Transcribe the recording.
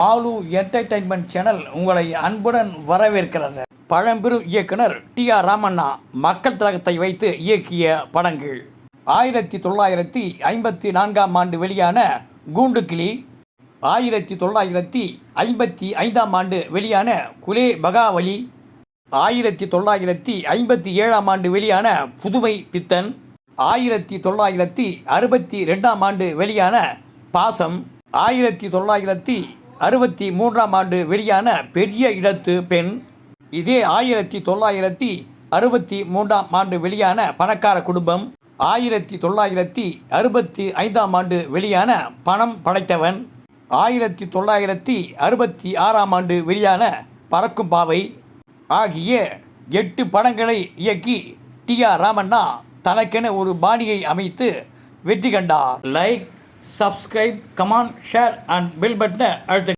Balu entertainment channel உங்களை அன்புடன் வரவேற்கிறது. பழம்பெரும் இயக்குனர் டி ஆர் ராமண்ணா மக்கள் திலகத்தை வைத்து இயக்கிய படங்கள். ஆயிரத்தி தொள்ளாயிரத்தி ஐம்பத்தி நான்காம் ஆண்டு வெளியான கூண்டுக்கிளி ஆயிரத்தி தொள்ளாயிரத்தி ஐம்பத்தி ஐந்தாம் ஆண்டு வெளியான குலே பகாவலி ஆயிரத்தி தொள்ளாயிரத்தி ஐம்பத்தி ஏழாம் ஆண்டு வெளியான புதுமை பித்தன் ஆயிரத்தி தொள்ளாயிரத்தி அறுபத்தி ரெண்டாம் ஆண்டு வெளியான பாசம் ஆயிரத்தி தொள்ளாயிரத்தி அறுபத்தி மூன்றாம் ஆண்டு வெளியான பெரிய இடத்து பெண். இதே ஆயிரத்தி தொள்ளாயிரத்தி அறுபத்தி மூன்றாம் ஆண்டு வெளியான பணக்கார குடும்பம். ஆயிரத்தி தொள்ளாயிரத்தி அறுபத்தி ஐந்தாம் ஆண்டு வெளியான பணம் படைத்தவன். ஆயிரத்தி தொள்ளாயிரத்தி அறுபத்தி ஆறாம் ஆண்டு வெளியான பறக்கும் பாவை. ஆகிய எட்டு படங்களை இயக்கி டி ஆர் ராமண்ணா தனக்கென ஒரு பாணியை அமைத்து வெற்றி கண்டார். Like subscribe comment share and bell பட்டனை அழுத்த